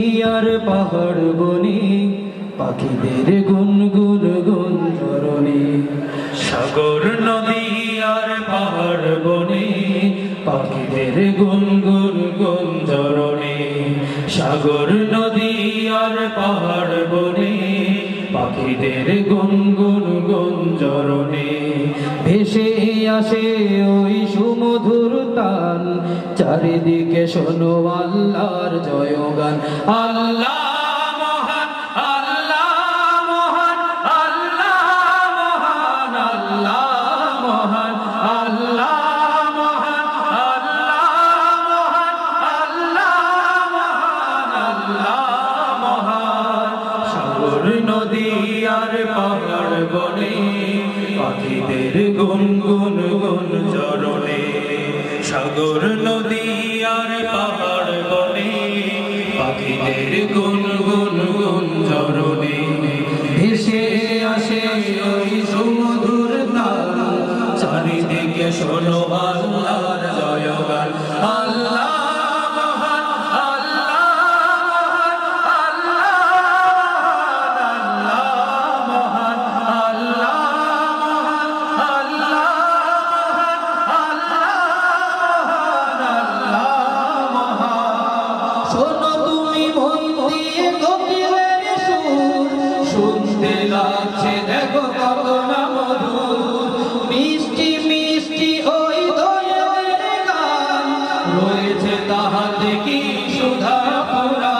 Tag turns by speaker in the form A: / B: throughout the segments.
A: আর পাহাড় বনে, পাখিদের গুন গুন গুন চরণে সাগর, নদী আর পাহাড় বনে, পাখিদের গুন গুন গুন চরণে সাগর, নদী আর পাহাড় বনে, পাখিদের গুন গুন গুন চরণে ভেসে আসে ওই সুমধুর তান চারিদিকে শোনো আল্লাহর জয়গান। আল্লাহ নদী আর পাহাড় বনে পাখিদের গুন গুন গুন গুন চরণে ভেসে আসে ওই সমুদ্র তাল। চারিদিকে শোনো আল্লাহর কি সুধা পুরা।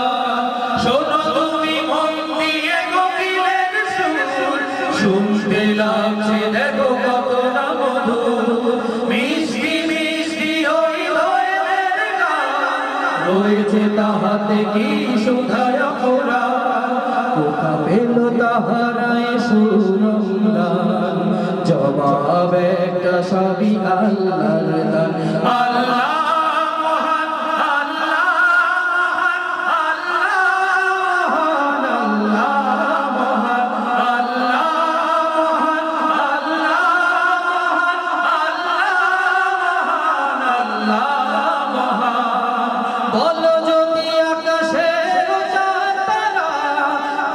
A: শোনো তুমি মন দিয়ে গভীরের সুর। শুনতে লাগছে, দেখো কত না মধুর। মিষ্টি মিষ্টি ওই দোয়েলের গান। রয়েছে সুধায় ফোরা কোথা পেল তাহারায়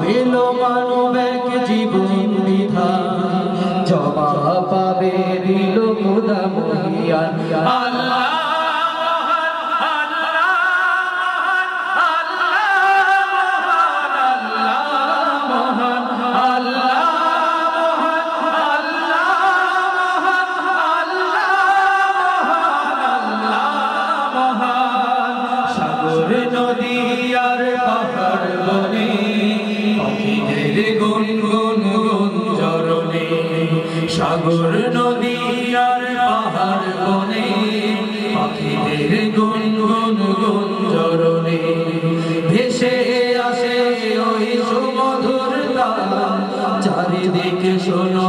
A: পেল মানব এক জীবন বিধান। জবা পাবে দিল মুদা মহিয়ান। সাগর নদী আর পাহাড় বনে পাখিদের গুন গুন গুন জরনে ভেসে আসে ওই সুমধুর তান চারিদিকে শোনো